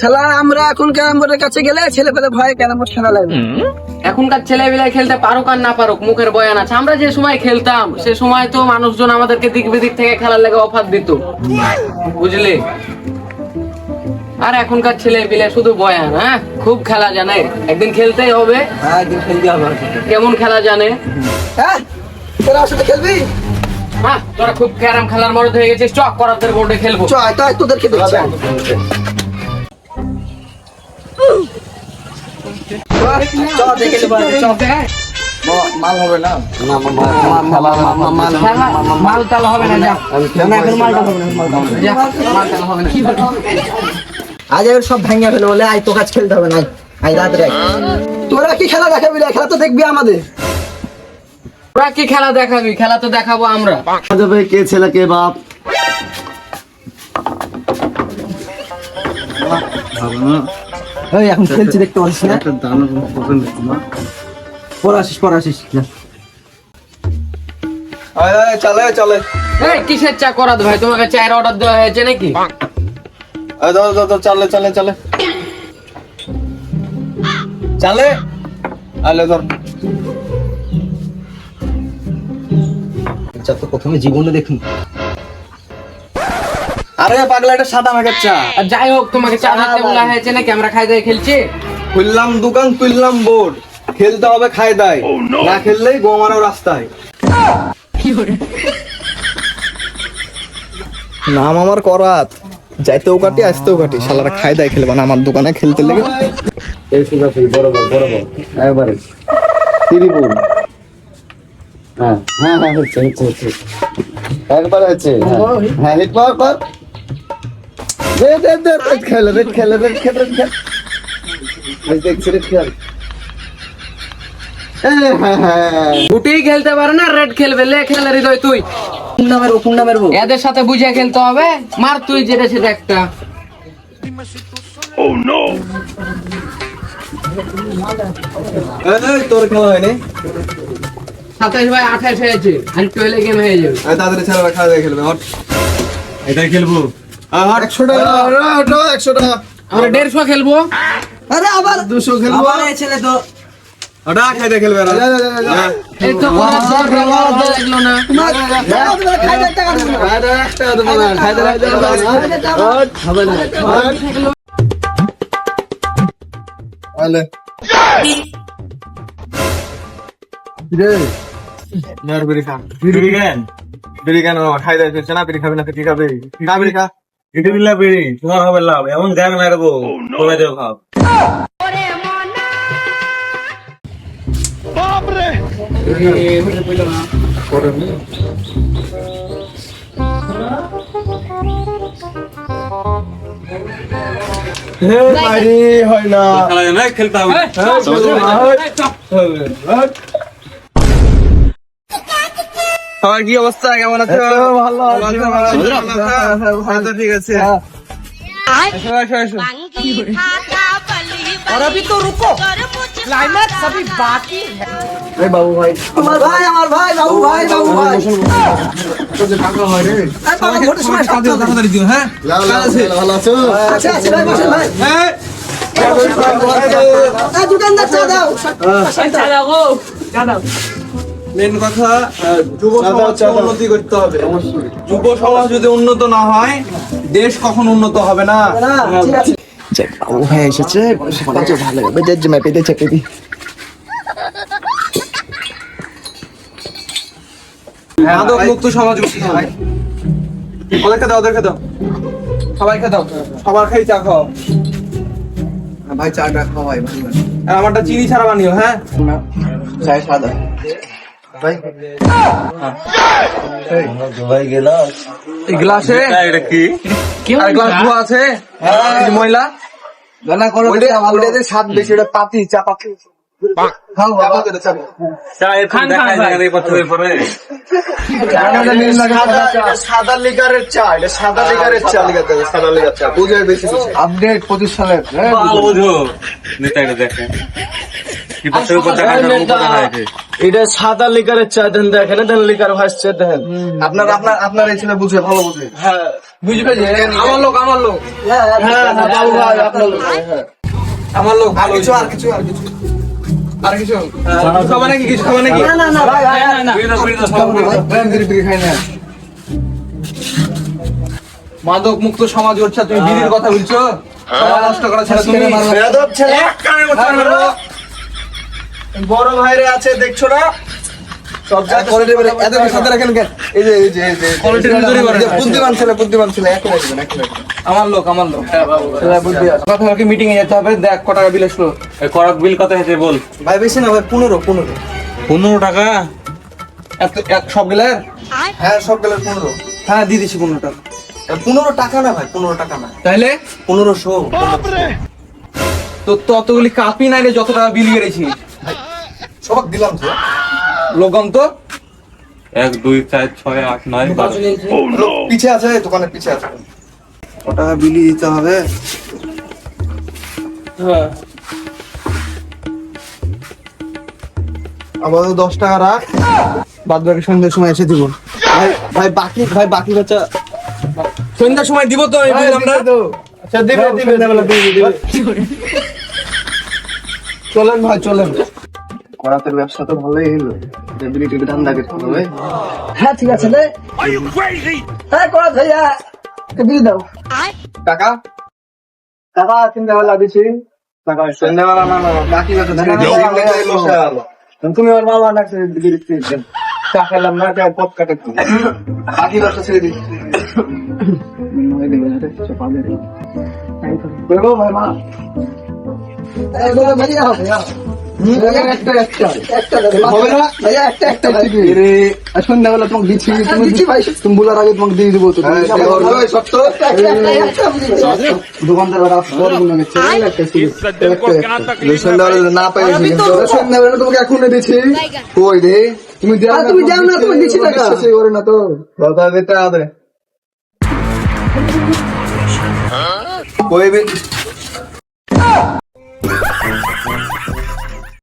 শালা আমরা এখন ক্যারাম বোর্ডের কাছে গেলে ছেলে পেলে ভয়ে ক্যারাম বোর্ড খেলা লাগে এখনকার ছেলেবেলায় খেলতে পারুক আর না পারুক মুখের বয়ান আছে। আমরা যে সময় খেলতাম সে সময় তো মানুষজন আমাদেরকে দিক বিদিক থেকে খেলার লেগে অফার দিত। বুঝলে? আর এখনকার ছেলে পিলে শুধু বয়ান হ্যাঁ? খুব খেলা জানে। একদিন খেলতেই হবে। হ্যাঁ একদিন খেলতে হবে কেমন খেলা জানে? হ্যাঁ তোরা আসলে খেলবি? হ্যাঁ তোরা খুব ক্যারাম খেলার মরদ হয়ে গেছিস। চক করাতের বোর্ডে খেলব। চ আয় তাই তোদেরকে দেখছি হবে হবে হবে আজ এবার সব ভাঙা ফেলে বলে আয় তো কাজ খেলতে হবে না আয় রাত তোরা কি খেলা দেখাবি রে খেলা তো দেখবি আমাদের তোরা কি খেলা দেখাবি খেলা তো দেখাবো আমরা কে ছেলে কে বাপ এই এখন খেলছি দেখতে পাচ্ছিস না। পর আসিস পর আসিস চলে চলে। এই কিসের চা করাত ভাই? তোমাকে চায়ের অর্ডার দেওয়া হয়েছে নাকি? চলে চলে চলে। চলে। আলে ধর। আচ্ছা তো প্রথমে জীবনে দেখুন। আরে পাগলা এটা সাদা মেঘের চা। আর যাই হোক তোমাকে চা বলা হয়েছে নাকি আমরা খাই দাই খেলছি? খুললাম দোকান তুললাম বোর্ড। খেলতে হবে খাই দাই। না খেললেই রাস্তায়। নাম আমার করাত। যাইতেও কাটি আসতেও কাটি। শালারা খাই দাই খেলবা না আমার দোকানে খেলতে লেগে। বরাবর বরাবর একবারে। তিরিপুর হ্যাঁ হ্যাঁ হ্যাঁ হচ্ছে হচ্ছে হচ্ছে। একবার হচ্ছে হ্যাঁ। হিট পাওয়ার পর দে দে দে রেড খেলে রেড খেলে রেড খেলে রেড খেলে। আজ দেখছি রেড খেল। হ্যাঁ হ্যাঁ। খেলতে পারে না রেড খেলবে লে খেলে হৃদয় তুই। কুন্ডা মেরবো কুন্ডা মেরবো এদের সাথে বুঝে খেলতে হবে মার তুই যেটা সেটা একটা এই তোর খেলা হয়নি? সাতাশ বাই আঠাশ হয়েছে আর টুয়েলভ গেম হয়ে যাবে। তাদের ছেলেরা খেলা খেলবে হট। এটাই খেলব। একশো টাকা। ওটা একশো টাকা। আমরা দেড়শো খেলব। আরে আবার দুশো খেলব। আবার এই ছেলে তো। ওটা খাই দিয়ে খেলবে এই তো ওরা তো ব্যবহার তো না। খাই দেয় টাকা দেবো না। হবে না আলে রে। নার বিড়ি খা বিড়ি কেন বিড়ি খাই না বিড়ি খাবি না কি খাবি? খা বিড়ি খা। দিলা বিড়ি তোমার হবে লাভ এমন গ্যাং মারবো কমে যাও খাও হে মারি হয় না খেলা সবার কি অবস্থা কেমন আছো ভালো ভালো ঠিক আছে এসো, এসো, এসো। और अभी तो रुको क्लाइमैक्स अभी बाकी है আমার ভাই আমার ভাই বাবু ভাই বাবু ভাই এই বাবা, ভোটের সময় থাকতে হবে। ভালো আছো আছে আছে ভাই বসেন ভাই এই দোকানদার চা দাও মেন কথা যুব সমাজকে উন্নতি করতে হবে। যুব সমাজ যদি উন্নত না হয় দেশ কখন উন্নত হবে না? বাবু ভাই এসেছে ভালো হবে যে মেপে দিয়ে চেপে দি মাদক মুক্ত সমাজ করতে হয় ওদেরকে দাও ওদেরকে দাও। সবাইকে দাও। সবার খাই চা খাও। ভাই চাটা খাওয়াই আর আমারটা চিনি ছাড়া বানিও হ্যাঁ? সাদা এই গ্লাসে? এটা কি? আর গ্লাস ধোয়া আছে? ময়লা গানা করো ওইটা ওইটা স্বাদ বেশি ওটা পাতি চা পাতি। সাদা এটা সাদা লিকারের চা সাদা চা বুঝে বেশি আপডেট পঁচিশ সালের ভালো বুঝো। নেতা এটা দেখে কি উপর দেখা যায় এটা সাদা লিকারের চা দেন দেখেন দেন লিকার ভাসছে দেখেন আপনার আপনার আপনার এই ছেলে বুঝে ভালো বুঝে হ্যাঁ। বুঝবে যে আমার লোক আমার লোক। হ্যাঁ হ্যাঁ বাবু ভাই আপনার লোক, হ্যাঁ। আমার লোক আর কিছু আর কিছু আর কিছু। আর কিছু? নাকি নাকি? না না না ভাই খাই না। মাদক মুক্ত সমাজ হচ্ছে তুমি বিড়ির কথা বলছো? সমাজ নষ্ট করা ছেলে তুমি বড় ভাইরে আছে দেখছ না? সব জায়গায় এত সাথে রাখেন কেন? এই যে এই যে এই যে Quality র ভিতরেই করে এই যে বুদ্ধিমান ছেলে বুদ্ধিমান ছেলে একই রাখবেন একই রাখবেন আমার লোক আমার লোক। ছেলে বুদ্ধি আছে। কথা কি মিটিং এ যেতে হবে দেখ টাকা বিল আসলো। করক বিল কত হয়েছে বল। ভাই বেশি না ভাই পনেরো পনেরো। পনেরো টাকা? এত- এক- সব গেলে? হ্যাঁ সব গেলে পনেরো। হ্যাঁ দিয়ে দিচ্ছি পনেরো টাকা পনেরো টাকা না ভাই পনেরো টাকা না। তাইলে? পনেরোশো। তো ততগুলি কাপি নাই রে যত টাকা বিল গেড়েছি সবাক দিলাম তো। লোকম তো এক দুই চার ছয় আট নয় বারো। পিছে আছে দোকানের পিছে আছে। টাকা বিলি দিতে হবে? হ্যাঁ। আপাতত দশ টাকা রাখ। বাদ বাকি সন্ধ্যের সময় এসে দিব। ভাই ভাই বাকি ভাই বাকি বাচ্চা সন্ধ্যার সময় দিব তো আমরা আচ্ছা দিবে দিবে দিবে। চলেন ভাই চলেন। করাতের ব্যবসা তো ভালোই হলো। ধান্দা করতে হবে। হ্যাঁ ঠিক আছে রে হ্যাঁ করা ভাইয়া বিল দাও। টাকা? টাকা সন্ধ্যাবেলা দিছি। টাকা সন্ধ্যাবেলা না না বাকি তুমি আমার মামা ডাকছে বিলি চা খেলাম না পথ কাটে বাকি ছেড়ে দিচ্ছি ভাই মা ভাইয়া। ভাইয়া, একটা একটা একটা দেবে। হবে না? ভাইয়া একটা একটা দিবি রে আর সন্ধ্যাবেলা তোমাকে দিচ্ছি তুমি বলার আগে তোমাকে দিয়ে দেবো। দোকানদার সন্ধ্যাবেলা না পাই সন্ধ্যাবেলা তোমাকে এখন দিচ্ছি কই রে তুমি দেও তুমি দাও না, তুমি দিচ্ছি টাকা। করে না তো দাদা দিতে হবে কই বে